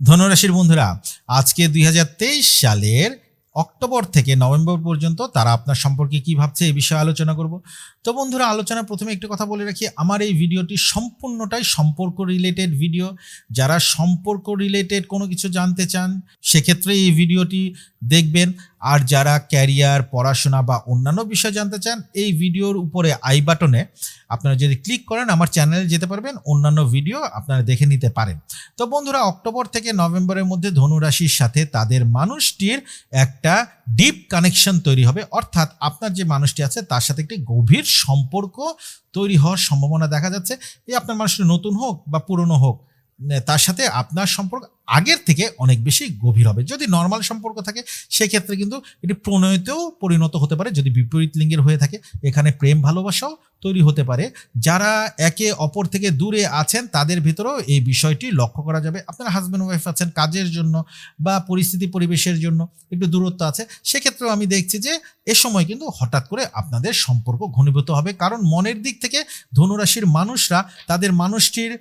ধনুরাশির বন্ধুরা, আজকে দুই হাজার তেইশ সালের অক্টোবর থেকে নভেম্বর পর্যন্ত তারা আপনার সম্পর্কে কি ভাবছে এই বিষয়ে আলোচনা করব। তো বন্ধুরা আলোচনা প্রথমে একটু কথা বলে রাখি, আমার এই ভিডিওটি সম্পূর্ণটাই সম্পর্ক রিলেটেড ভিডিও যারা সম্পর্ক রিলেটেড কোনো কিছু জানতে চান, সেক্ষেত্রে এই ভিডিওটি দেখবেন। আর যারা ক্যারিয়ার, পড়াশোনা বা অন্যান্য বিষয় জানতে চান, এই ভিডিওর উপরে আই বাটনে আপনারা যদি ক্লিক করেন, আমার চ্যানেলে যেতে পারবেন, অন্যান্য ভিডিও আপনারা দেখে নিতে পারেন। তো বন্ধুরা, অক্টোবর থেকে নভেম্বরের মধ্যে ধনুরাশির সাথে তাদের মানুষটির একটা ডিপ কানেকশন তৈরি হবে। অর্থাৎ আপনার যে মানুষটি আছে, তার সাথে একটি গভীর সম্পর্ক তৈরি হওয়ার সম্ভাবনা দেখা যাচ্ছে। এই আপনার মানুষটি নতুন হোক বা পুরনো হোক তার সাথে আপনার সম্পর্ক আগের থেকে অনেক বেশি গভীর হবে। যদি নর্মাল সম্পর্ক থাকে, সেক্ষেত্রে কিন্তু এটি প্রণয়তেও পরিণত হতে পারে। যদি বিপরীত লিঙ্গের হয়ে থাকে, এখানে প্রেম ভালোবাসাও তৈরি হতে পারে। যারা একে অপর থেকে দূরে আছেন, তাদের ভিতরেও এই বিষয়টি লক্ষ্য করা যাবে। আপনারা হাজব্যান্ড ওয়াইফ আছেন কাজের জন্য বা পরিস্থিতি পরিবেশের জন্য একটু দূরত্ব আছে, সেক্ষেত্রেও আমি দেখছি যে এ সময় কিন্তু হঠাৎ করে আপনাদের সম্পর্ক ঘনীভূত হবে। কারণ মনের দিক থেকে ধনুরাশির মানুষরা, তাদের মানুষটির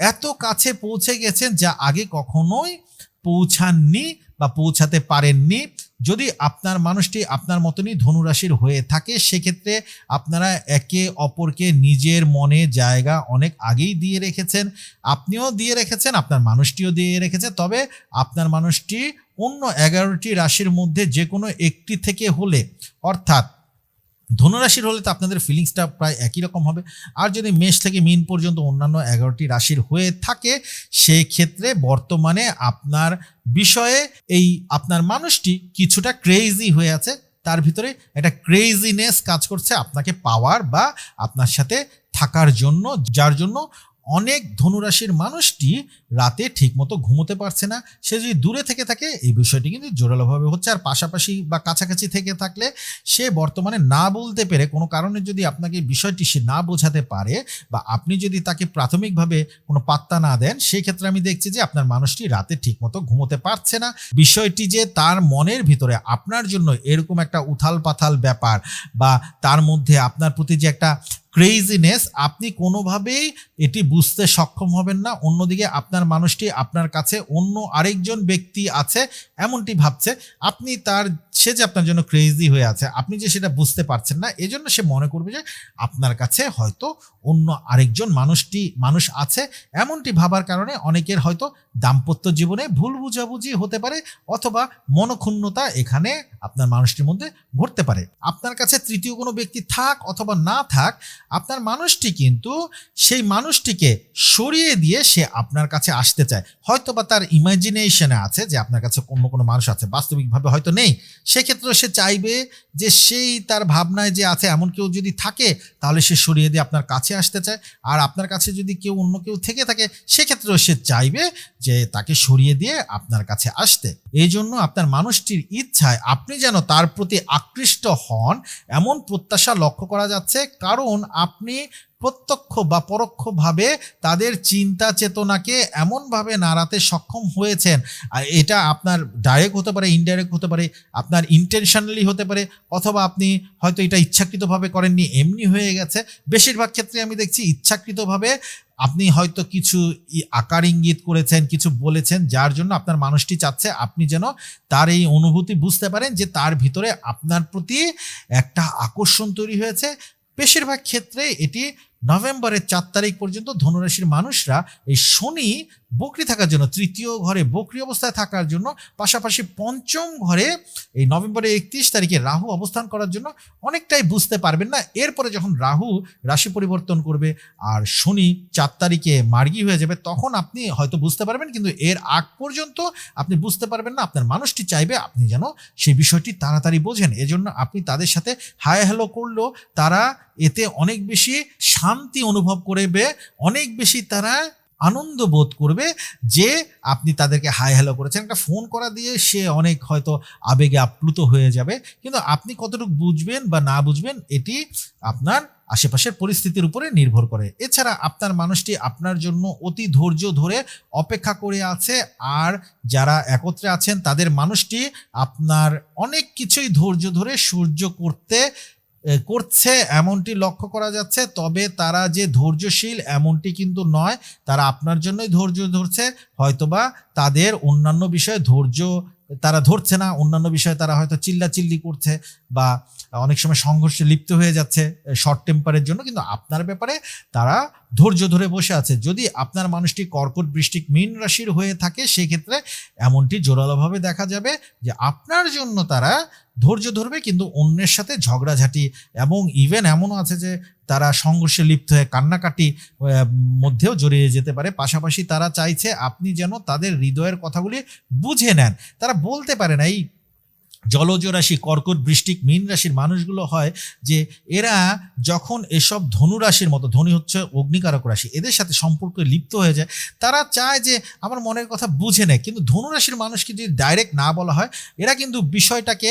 এত কাছে পৌঁছে গেছেন যা আগে কখনোই পৌঁছাননি বা পৌঁছাতে পারেননি। যদি আপনার মানুষটি আপনার মতনই ধনুরাশির হয়ে থাকে, সেক্ষেত্রে আপনারা একে অপরকে নিজের মনে জায়গা অনেক আগেই দিয়ে রেখেছেন। আপনিও দিয়ে রেখেছেন, আপনার মানুষটিও দিয়ে রেখেছে। তবে আপনার মানুষটি অন্য এগারোটি রাশির মধ্যে যে কোনো একটি থেকে হলে, অর্থাৎ ধনুরাশির হলে তো আপনাদের ফিলিংসটা প্রায় একই রকম হবে। আর যদি মেষ থেকে মিন পর্যন্ত অন্যান্য এগারোটি রাশির হয়ে থাকে সেই ক্ষেত্রে বর্তমানে আপনার বিষয়ে এই আপনার মানুষটি কিছুটা ক্রেজি হয়ে আছে। তার ভিতরে একটা ক্রেজিনেস কাজ করছে আপনাকে পাওয়ার বা আপনার সাথে থাকার জন্য, যার জন্য অনেক ধনুরাশির মানুষটি রাতে ঠিকমতো ঘুমোতে পারছে না। সে যদি দূরে থেকে থাকে, এই বিষয়টি কিন্তু জোরালোভাবে হচ্ছে। আর পাশাপাশি বা কাছাকাছি থেকে থাকলে সে বর্তমানে না বলতে পেরে, কোনো কারণে যদি আপনাকে বিষয়টি সে না বোঝাতে পারে বা আপনি যদি তাকে প্রাথমিকভাবে কোনো পাত্তা না দেন, সেই ক্ষেত্রে আমি দেখছি যে আপনার মানুষটি রাতে ঠিকমতো ঘুমোতে পারছে না। বিষয়টি যে তার মনের ভিতরে আপনার জন্য এরকম একটা উথাল পাথাল ব্যাপার বা তার মধ্যে আপনার প্রতি যে একটা ক্রেজিনেস আপনি কোনোভাবেই এটি বুঝতে সক্ষম হবেন না। অন্যদিকে আপনার মানুষটি আপনার কাছে অন্য আরেকজন ব্যক্তি আছে, এমনটি ভাবছে। আপনি তার, সে যে আপনার জন্য ক্রেজি হয়ে আছে, আপনি যে সেটা বুঝতে পারছেন না, এজন্য সে মনে করবে যে আপনার কাছে হয়তো অন্য আরেকজন মানুষটি, মানুষ আছে। এমনটি ভাবার কারণে অনেকের হয়তো দাম্পত্য জীবনে ভুল বুঝাবুঝি হতে পারে অথবা মনক্ষুণ্ণতা এখানে আপনার মানুষটির মধ্যে ঘটতে পারে। আপনার কাছে তৃতীয় কোনো ব্যক্তি থাক অথবা না থাক আপনার মানুষটি কিন্তু সেই মানুষটিকে সরিয়ে দিয়ে সে আপনার কাছে আসতে চায়। হয়তো বা তার ইমাজিনেশনে আছে যে আপনার কাছে অন্য কোনো মানুষ আছে, বাস্তবিকভাবে হয়তো নেই। সেক্ষেত্রে সে চাইবে যে সেই তার ভাবনায় যে আছে এমন কেউ যদি থাকে, তাহলে সে সরিয়ে দিয়ে আপনার কাছে আসতে চায়। আর আপনার কাছে যদি কেউ অন্য কেউ থেকে থাকে, সেক্ষেত্রেও সে চাইবে যে তাকে সরিয়ে দিয়ে আপনার কাছে আসতে। এই জন্য আপনার মানুষটির ইচ্ছায় আপনি যেন তার প্রতি আকৃষ্ট হন। এমন প্রত্যাশা লক্ষ্য করা যাচ্ছে। কারণ আপনি প্রত্যক্ষ বা পরোক্ষভাবে তাদের চিন্তা চেতনাকে এমনভাবে নাড়াতে সক্ষম হয়েছেন এটা আপনার ডাইরেক্ট হতে পারে ইনডাইরেক্ট হতে পারে, আপনার ইন্টেনশনালি হতে পারে, অথবা আপনি হয়তো এটা ইচ্ছাকৃতভাবে করেননি, এমনি হয়ে গেছে। বেশিরভাগ ক্ষেত্রে আমি দেখছি ইচ্ছাকৃতভাবে আপনি হয়তো কিছু আকার ইঙ্গিত করেছেন, কিছু বলেছেন, যার জন্য আপনার মানুষটি চাচ্ছে আপনি যেন তার এই অনুভূতি বুঝতে পারেন যে তার ভিতরে আপনার প্রতি একটা আকর্ষণ তৈরি হয়েছে। বেশিরভাগ ক্ষেত্রে এটি নভেম্বরের চার তারিখ পর্যন্ত ধনুরাশির মানুষরা এই শনি বকরি থাকার জন্য, তৃতীয় ঘরে বকরি অবস্থায় থাকার জন্য, পাশাপাশি পঞ্চম ঘরে এই নভেম্বরের একত্রিশ তারিখে রাহু অবস্থান করার জন্য অনেকটাই বুঝতে পারবেন না। এরপরে যখন রাহু রাশি পরিবর্তন করবে আর শনি চার তারিখে মার্গি হয়ে যাবে, তখন আপনি হয়তো বুঝতে পারবেন, কিন্তু এর আগ পর্যন্ত আপনি বুঝতে পারবেন না। আপনার মানুষটি চাইবে আপনি যেন সেই বিষয়টি তাড়াতাড়ি বোঝেন। এজন্য আপনি তাদের সাথে হাই হ্যালো করলেও তারা এতে অনেক বেশি শান্তি অনুভব করবে, অনেক বেশি তারা আনন্দ বোধ করবে যে আপনি তাদেরকে হাই হ্যালো করেছেন। একটা ফোন করা দিয়ে সে অনেক হয়তো আবেগে আপ্লুত হয়ে যাবে। কিন্তু আপনি কতটুকু বুঝবেন বা না বুঝবেন, এটি আপনার আশেপাশের পরিস্থিতির উপরে নির্ভর করে। এছাড়া আপনার মানুষটি আপনার জন্য অতি ধৈর্য ধরে অপেক্ষা করে আছে আর যারা একত্রে আছেন, তাদের মানুষটি আপনার অনেক কিছুই ধৈর্য ধরে সহ্য করতে করছে, এমনটি লক্ষ্য করা যাচ্ছে, তবে তারা যে ধৈর্যশীল এমনটি কিন্তু নয়, তারা আপনার জন্যই ধৈর্য ধরছে, হয়তোবা তাদের অন্যান্য বিষয়ে ধৈর্য তারা ধরছে না, অন্যান্য বিষয়ে তারা হয়তো চিল্লাচিল্লি করছে বা অনেক সময় সংঘর্ষে লিপ্ত হয়ে যাচ্ছে শর্ট টেম্পারের জন্য, কিন্তু আপনার ব্যাপারে তারা ধৈর্য ধরে বসে আছে। যদি আপনার মানুষটি কর্কট বৃষ্টিক মীন রাশির হয়ে থাকে, সেক্ষেত্রে এমনটি জোরালোভাবে দেখা যাবে যে আপনার জন্য তারা ধৈর্য ধরবে, কিন্তু অন্যের সাথে ঝগড়াঝাটি এবং ইভেন এমনও আছে যে তারা সংঘর্ষে লিপ্ত হয়ে কান্নাকাটি মধ্যেও জড়িয়ে যেতে পারে। পাশাপাশি তারা চাইছে আপনি যেন তাদের হৃদয়ের কথাগুলি বুঝে নেন। তারা বলতে পারে না, এই জলজ রাশি, কর্কট, বৃষ্টিক, মীন রাশির মানুষগুলো হয় যে এরা যখন এসব ধনু রাশির মতো, ধনী হচ্ছে অগ্নিকারক রাশি, এদের সাথে সম্পর্কে লিপ্ত হয়ে যায়। তারা চায় যে আমার মনের কথা বুঝে নেয়, কিন্তু ধনু রাশির মানুষকে যদি ডাইরেক্ট না বলা হয়, এরা কিন্তু বিষয়টাকে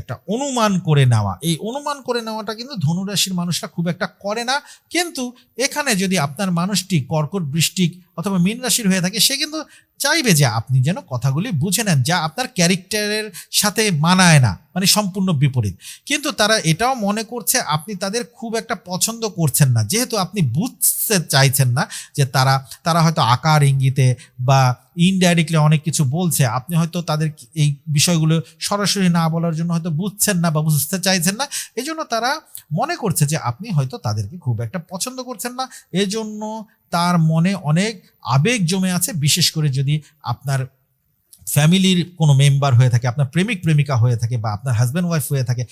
একটা অনুমান করে নেওয়া। এই অনুমান করে নেওয়াটা কিন্তু ধনুরাশির মানুষরা খুব একটা করে না। কিন্তু এখানে যদি আপনার মানুষটি কর্কট, বৃষ্টিক অথবা মীন রাশির হয়ে থাকে, সে কিন্তু চাইবে যে আপনি যেন কথাগুলি বুঝে নেন, যা আপনার ক্যারেক্টারের সাথে মানায় না মানে সম্পূর্ণ বিপরীত। কিন্তু তারা এটাও মনে করছে আপনি তাদের খুব একটা পছন্দ করছেন না, যেহেতু আপনি বুঝতে চাইছেন না যে তারা তারা হয়তো আকার ইঙ্গিতে বা ইনডাইরেক্টলি অনেক কিছু বলছে, আপনি হয়তো তাদের এই বিষয়গুলো সরাসরি না বলার জন্য হয়তো বুঝছেন না বা বুঝতে চাইছেন না, এজন্য তারা মনে করছে যে আপনি হয়তো তাদেরকে খুব একটা পছন্দ করছেন না। এজন্য তার মনে অনেক আবেগ জমে আছে। বিশেষ করে যদি আপনার ফ্যামিলির কোনো মেম্বার হয়ে থাকে, আপনার প্রেমিক, প্রেমিকা হয়ে থাকে বা আপনার হাজব্যান্ড, ওয়াইফ হয়ে থাকে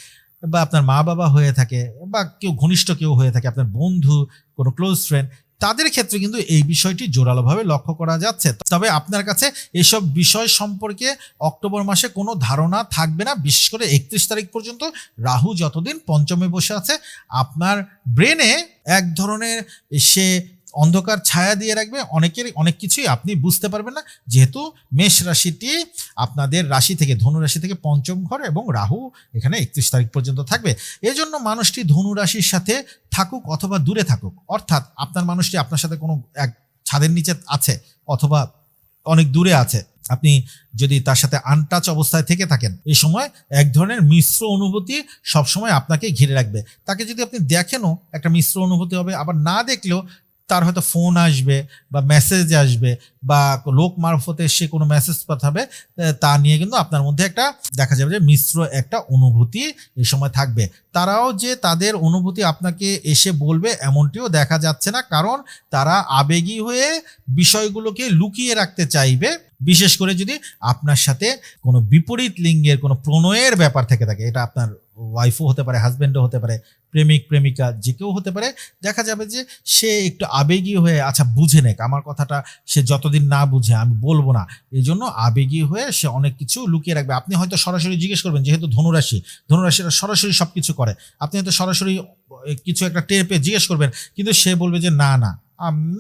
বা আপনার মা বাবা হয়ে থাকে বা কেউ ঘনিষ্ঠ কেউ হয়ে থাকে, আপনার বন্ধু, কোনো ক্লোজ ফ্রেন্ড তাদের ক্ষেত্রে কিন্তু এই বিষয়টি জোরালোভাবে লক্ষ্য করা যাচ্ছে। তবে আপনার কাছে এসব বিষয় সম্পর্কে অক্টোবর মাসে কোনো ধারণা থাকবে না। বিশেষ করে একত্রিশ তারিখ পর্যন্ত রাহু যতদিন পঞ্চমে বসে আছে, আপনার ব্রেনে এক ধরনের সে অন্ধকার ছায়া দিয়ে রাখবে অনেকের অনেক কিছুই আপনি বুঝতে পারবেন না। যেহেতু মেষ রাশিটি আপনাদের রাশি থেকে, ধনু রাশি থেকে পঞ্চম ঘর এবং রাহু এখানে একত্রিশ তারিখ পর্যন্ত থাকবে। এজন্য মানুষটি ধনু রাশির সাথে থাকুক অথবা দূরে থাকুক, অর্থাৎ আপনার মানুষটি আপনার সাথে কোনো এক ছাদের নিচে আছে অথবা অনেক দূরে আছে, আপনি যদি তার সাথে আনটাচ অবস্থায় থেকে থাকেন, এই সময় এক ধরনের মিশ্র অনুভূতি সবসময় আপনাকে ঘিরে রাখবে। তাকে যদি আপনি দেখেনও, একটা মিশ্র অনুভূতি হবে, আবার না দেখলেও তার হয়তো ফোন আসবে বা মেসেজ আসবে বা লোক মারফতে সে কোনো মেসেজ পাঠাবে তা নিয়ে কিন্তু আপনার মধ্যে একটা দেখা যাবে যে মিশ্র একটা অনুভূতি এই সময় থাকবে। তারাও যে তাদের অনুভূতি আপনাকে এসে বলবে এমনটিও দেখা যাচ্ছে না, কারণ তারা আবেগী হয়ে বিষয়গুলোকে লুকিয়ে রাখতে চাইবে। বিশেষ করে যদি আপনার সাথে কোনো বিপরীত লিঙ্গের কোনো প্রণয়ের ব্যাপার থেকে থাকে, এটা আপনার ওয়াইফও হতে পারে হাজব্যান্ডও হতে পারে, প্রেমিক, প্রেমিকা, যে কেউ হতে পারে, দেখা যাবে যে সে একটু আবেগী হয়ে আচ্ছা বুঝে নেক, আমার কথাটা সে যতদিন না বুঝে, আমি বলব না। এই জন্য আবেগী হয়ে সে অনেক কিছু লুকিয়ে রাখবে। আপনি হয়তো সরাসরি জিজ্ঞেস করবেন যেহেতু ধনুরাশি, ধনুরাশিরা সরাসরি সব কিছু করে। আপনি হয়তো সরাসরি কিছু একটা টের পেয়ে জিজ্ঞেস করবেন, কিন্তু সে বলবে যে, না না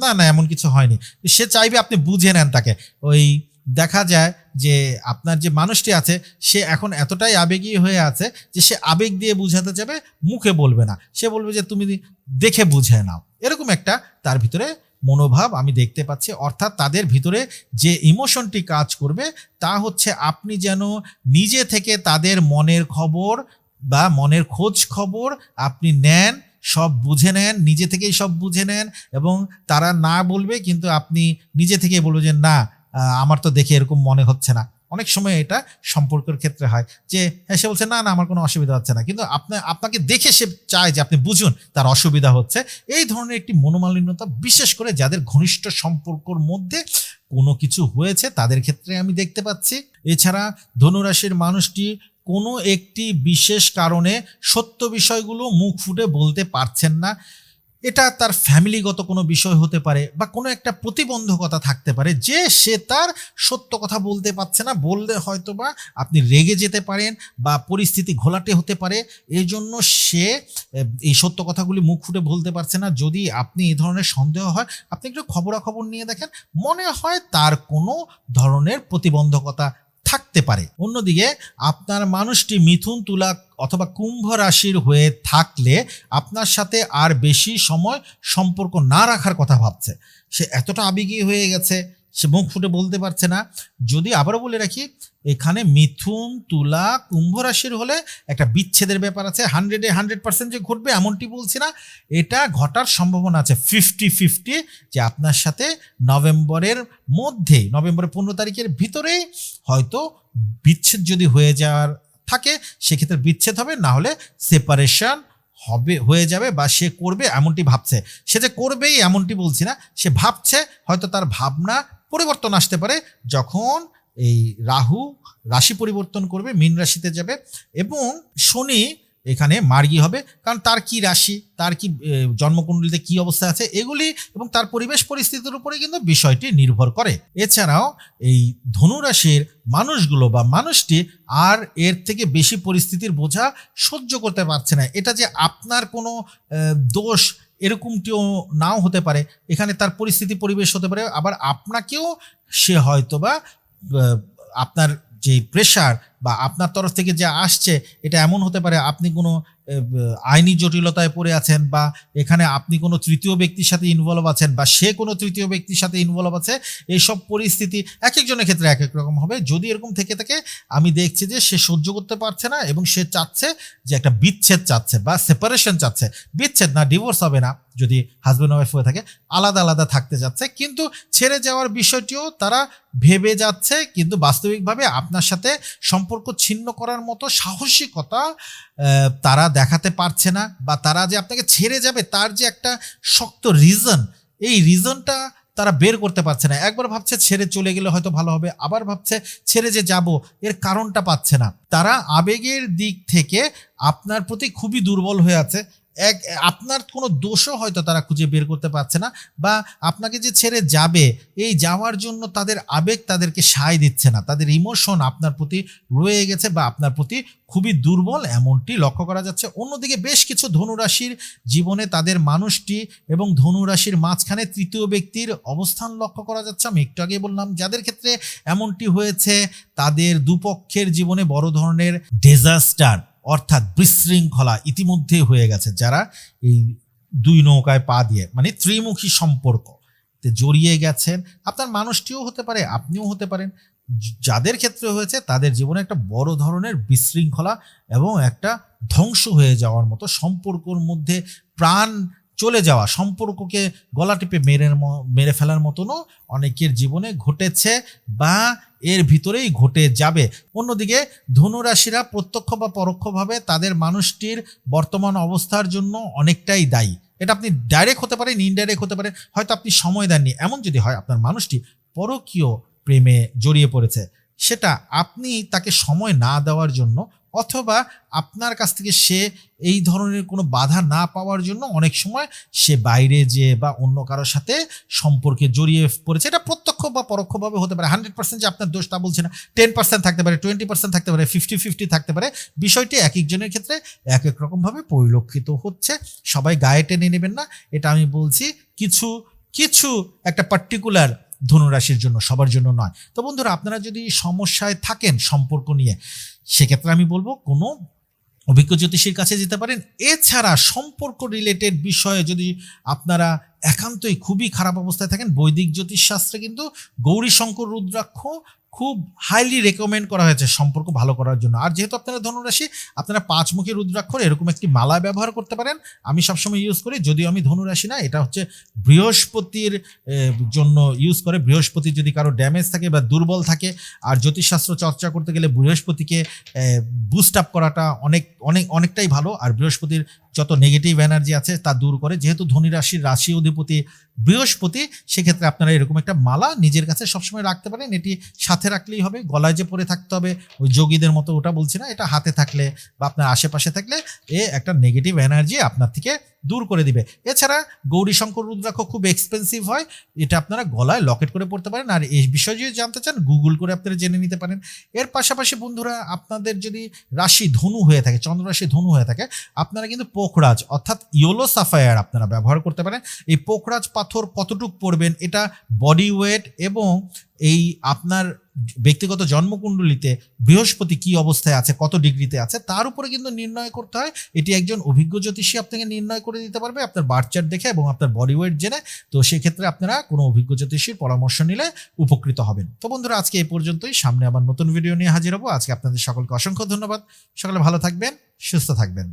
না না, এমন কিছু হয়নি। সে চাইবে আপনি বুঝে নেন তাকে। ওই দেখা যায় যে আপনার যে মানুষটি আছে, সে এখন এতটাই আবেগী হয়ে আছে যে সে আবেগ দিয়ে বুঝাতে যাবে মুখে বলবে না। সে বলবে যে, তুমি দেখে বুঝে নাও। এরকম একটা তার ভিতরে মনোভাব আমি দেখতে পাচ্ছি। অর্থাৎ তাদের ভিতরে যে ইমোশনটি কাজ করবে, তা হচ্ছে আপনি যেন নিজে থেকে তাদের মনের খবর বা মনের খোঁজ খবর আপনি নেন, সব বুঝে নেন, নিজে থেকেই সব বুঝে নেন এবং তারা না বলবে, কিন্তু আপনি নিজে থেকেই বলবে যে, না আমার তো দেখে এরকম মনে হচ্ছে না। অনেক সময় এটা সম্পর্কের ক্ষেত্রে হয় যে হ্যাঁ সে বলছে, না না, আমার কোনো অসুবিধা হচ্ছে না। কিন্তু আপনার আপনাকে দেখে সে চায় যে আপনি বুঝুন তার অসুবিধা হচ্ছে। এই ধরনের একটি মনোমালিন্যতা, বিশেষ করে যাদের ঘনিষ্ঠ সম্পর্কর মধ্যে কোনো কিছু হয়েছে, তাদের ক্ষেত্রে আমি দেখতে পাচ্ছি। এছাড়া ধনুরাশির মানুষটি কোনো একটি বিশেষ কারণে সত্য বিষয়গুলো মুখ ফুটে বলতে পারছেন না। এটা তার ফ্যামিলিগত কোনো বিষয় হতে পারে বা কোনো একটা প্রতিবন্ধকতা থাকতে পারে যে সে তার সত্য কথা বলতে পারছে না, বললে হয়তো বা আপনি রেগে যেতে পারেন বা পরিস্থিতি ঘোলাটে হতে পারে। এই জন্য সে এই সত্য কথাগুলি মুখ ফুটে বলতে পারছে না। যদি আপনি এই ধরনের সন্দেহ হয়, আপনি একটু খবরাখবর নিয়ে দেখেন। মনে হয় তার কোনো ধরনের প্রতিবন্ধকতা থাকতে পারে। অন্যদিকে, আপনার মানুষটি মিথুন তুলা অথবা কুম্ভ রাশির হয়ে থাকলে আপনার সাথে আর বেশি সময় সম্পর্ক না রাখার কথা ভাবছে। সে এতটা আবেগী হয়ে গেছে সে মুখ ফুটে বলতে পারছে না। যদি আবারও বলে রাখি, এখানে মিথুন, তুলা, কুম্ভ রাশির হলে একটা বিচ্ছেদের ব্যাপার আছে। হান্ড্রেডে হান্ড্রেড পার্সেন্ট যে ঘটবে এমনটি বলছি না। এটা ঘটার সম্ভাবনা আছে ফিফটি ফিফটি যে আপনার সাথে নভেম্বরের মধ্যে, নভেম্বরের পনেরো তারিখের ভিতরেই হয়তো বিচ্ছেদ যদি হয়ে যাওয়ার থাকে, সেক্ষেত্রে বিচ্ছেদ হবে, না হলে সেপারেশন হবে, হয়ে যাবে বা সে করবে এমনটি ভাবছে। সে যে করবেই এমনটি বলছি না, সে ভাবছে, হয়তো তার ভাবনা পরিবর্তন আসতে পারে যখন এই রাহু রাশি পরিবর্তন করবে, মীন রাশিতে যাবে এবং শনি এখানে মার্গী হবে। কারণ তার কি রাশি? তার কি জন্মকুণ্ডলিতে কি অবস্থা আছে? এগুলি এবং তার পরিবেশ পরিস্থিতির উপরে কিন্তু বিষয়টি নির্ভর করে। এছাড়াও এই ধনু রাশির মানুষগুলো বা মানুষটি আর এর থেকে বেশি পরিস্থিতির বোঝা সহ্য করতে পারছে না। এটা যে আপনার কোনো দোষ এরকমটিও নাও হতে পারে। এখানে তার পরিস্থিতি, পরিবেশ হতে পারে। আবার আপনাকেও সে হয়তো বা আপনার যে প্রেশার বা আপনার তরফ থেকে যা আসছে, এটা এমন হতে পারে, আপনি কোনো আইনি জটিলতায় পড়ে আছেন বা এখানে আপনি কোনো তৃতীয় ব্যক্তির সাথে ইনভলভ আছেন বা সে কোনো তৃতীয় ব্যক্তির সাথে ইনভলভ আছে, এইসব পরিস্থিতি এক একজনের ক্ষেত্রে এক এক রকম হবে। যদি এরকম থেকে থাকে, আমি দেখছি যে সে সহ্য করতে পারছে না এবং সে চাচ্ছে যে একটা বিচ্ছেদ চাচ্ছে বা সেপারেশন চাচ্ছে। বিচ্ছেদ না ডিভোর্স হবে না। যদি হাজব্যান্ড ওয়াইফ হয়ে থাকে, আলাদা আলাদা থাকতে যাচ্ছে। কিন্তু ছেড়ে যাওয়ার বিষয়টিও তারা ভেবে যাচ্ছে, কিন্তু বাস্তবিকভাবে আপনার সাথে সম্পর্ক ছিন্ন করার মতো সাহসিকতা তারা দেখাতে পারছে না বা তারা যে আপনাকে ছেড়ে যাবে, তার যে একটা শক্ত রিজন এই রিজনটা তারা বের করতে পারছে না। একবার ভাবছে ছেড়ে চলে গেলে হয়তো ভালো হবে, আবার ভাবছে ছেড়ে যে যাব, এর কারণটা পাচ্ছে না। তারা আবেগের দিক থেকে আপনার প্রতি খুবই দুর্বল হয়ে আছে এক, আপনার কোনো দোষও হয়তো তারা খুঁজে বের করতে পারছে না বা আপনাকে যে ছেড়ে যাবে, এই যাওয়ার জন্য তাদের আবেগ তাদেরকে সায় দিচ্ছে না। তাদের ইমোশন আপনার প্রতি রয়ে গেছে বা আপনার প্রতি খুবই দুর্বল, এমনটি লক্ষ্য করা যাচ্ছে। অন্যদিকে বেশ কিছু ধনুরাশির জীবনে তাদের মানুষটি এবং ধনুরাশির মাঝখানে তৃতীয় ব্যক্তির অবস্থান লক্ষ্য করা যাচ্ছে। আমি একটু আগে বললাম, যাদের ক্ষেত্রে এমনটি হয়েছে, তাদের দুপক্ষের জীবনে বড় ধরনের ডিজাস্টার অর্থাৎ বিশৃঙ্খলা ইতিমধ্যে হয়ে গেছে, যারা এই দুই নৌকায় পা দিয়ে মানে ত্রিমুখী সম্পর্ক তে জড়িয়ে গেছেন। আপনার মানুষটিও হতে পারে, আপনিও হতে পারেন। যাদের ক্ষেত্রে হয়েছে, তাদের জীবনে একটা বড় ধরনের বিশৃঙ্খলা এবং একটা ধ্বংস হয়ে যাওয়ার মতো সম্পর্কর মধ্যে প্রাণ চলে যাওয়া, সম্পর্ককে গলা টিপে মেরে মেরে ফেলার মতনও অনেকের জীবনে ঘটেছে বা এর ভিতরেই ঘটে যাবে। অন্যদিকে ধনুরাশিরা প্রত্যক্ষ বা পরোক্ষভাবে তাদের মানুষটির বর্তমান অবস্থার জন্য অনেকটাই দায়ী। এটা আপনি ডাইরেক্ট হতে পারেন ইনডাইরেক্ট হতে পারেন, হয়তো আপনি সময় দেননি। এমন যদি হয়, আপনার মানুষটি পরকীয় প্রেমে জড়িয়ে পড়েছে। সেটা আপনি তাকে সময় না দেওয়ার জন্য অথবা আপনার কাছ থেকে সে এই ধরনের কোনো বাধা না পাওয়ার জন্য অনেক সময় সে বাইরে যে বা অন্য কারোর সাথে সম্পর্কে জড়িয়ে পড়েছে। এটা প্রত্যক্ষ বা পরোক্ষভাবে হতে পারে। হান্ড্রেড পার্সেন্ট যে আপনার দোষ তা বলছে না, টেন পার্সেন্ট থাকতে পারে, টোয়েন্টি পার্সেন্ট থাকতে পারে, ফিফটি ফিফটি থাকতে পারে। বিষয়টি এক একজনের ক্ষেত্রে এক এক রকমভাবে পরিলক্ষিত হচ্ছে। সবাই গায়ে টেনে নেবেন না। এটা আমি বলছি কিছু কিছু একটা পার্টিকুলার ধনুরাশির জন্য, সবার জন্য নয়। তো বন্ধুরা, আপনারা যদি সমস্যায় থাকেন সম্পর্ক নিয়ে, সেক্ষেত্রে আমি বলব কোনো অভিজ্ঞ জ্যোতিষীর কাছে যেতে পারেন। এছাড়া সম্পর্ক রিলেটেড বিষয়ে যদি আপনারা একান্তই খুবই খারাপ অবস্থায় থাকেন। বৈদিক জ্যোতিষ শাস্ত্রে কিন্তু গৌরী শঙ্কর রুদ্রাক্ষ খুব হাইলি রেকমেন্ড করা হয়েছে সম্পর্ক ভালো করার জন্য। আর যেহেতু আপনারা ধনুরাশি, আপনারা পাঁচমুখী রুদ্রাক্ষর এরকম একটি মালা ব্যবহার করতে পারেন। আমি সবসময় ইউজ করি, যদিও আমি ধনুরাশি না, এটা হচ্ছে বৃহস্পতির জন্য ইউজ করে। বৃহস্পতি যদি কারও ড্যামেজ থাকে বা দুর্বল থাকে, আর জ্যোতিষশাস্ত্র চর্চা করতে গেলে বৃহস্পতিকে বুস্ট আপ করাটা অনেক অনেক, অনেকটাই ভালো। আর বৃহস্পতির যত নেগেটিভ এনার্জি আছে তা দূর করে। যেহেতু ধনী রাশির রাশি অধিপতি বৃহস্পতি, সেক্ষেত্রে আপনারা এরকম একটা মালা নিজের কাছে সবসময় রাখতে পারেন। এটি সাথে রাখলেই হবে, গলায় যে পরে থাকতে হবে, ওই যোগীদের মতো ওটা বলছি না, এটা হাতে থাকলে বা আপনার আশেপাশে থাকলে এ একটা নেগেটিভ এনার্জি আপনার থেকে দূর করে দিবে। এছাড়া গৌরী শঙ্কর রুদ্রাক্ষ খুব এক্সপেন্সিভ হয়, এটা আপনারা গলায় লকেট করে পড়তে পারেন। আর এই বিষয়ে যদি জানতে চান গুগল করে আপনারা জেনে নিতে পারেন। এর পাশাপাশি বন্ধুরা, আপনাদের যদি রাশি ধনু হয়ে থাকে চন্দ্র রাশি ধনু হয়ে থাকে, আপনারা কিন্তু পোখরাজ, অর্থাৎ ইয়োলো সাফায়ার আপনারা ব্যবহার করতে পারেন। এই পোখরাজ পাথর কতটুক পড়বেন, এটা বডি ওয়েট এবং এই আপনার ব্যক্তিগত জন্মকুণ্ডলিতে বৃহস্পতি কি অবস্থায় আছে, কত ডিগ্রিতে আছে, তার উপরে কিন্তু নির্ণয় করতে হয়। এটি একজন অভিজ্ঞ জ্যোতিষী আপনাকে নির্ণয় করে দিতে পারবে, আপনার বার্চার দেখে এবং আপনার বডি ওয়েট জেনে। তো সেক্ষেত্রে আপনারা কোনো অভিজ্ঞ জ্যোতিষীর পরামর্শ নিলে উপকৃত হবেন। তো বন্ধুরা, আজকে এই পর্যন্তই। সামনে আবার নতুন ভিডিও নিয়ে হাজির হব। আজকে আপনাদের সকলকে অসংখ্য ধন্যবাদ। সকলে ভালো থাকবেন, সুস্থ থাকবেন।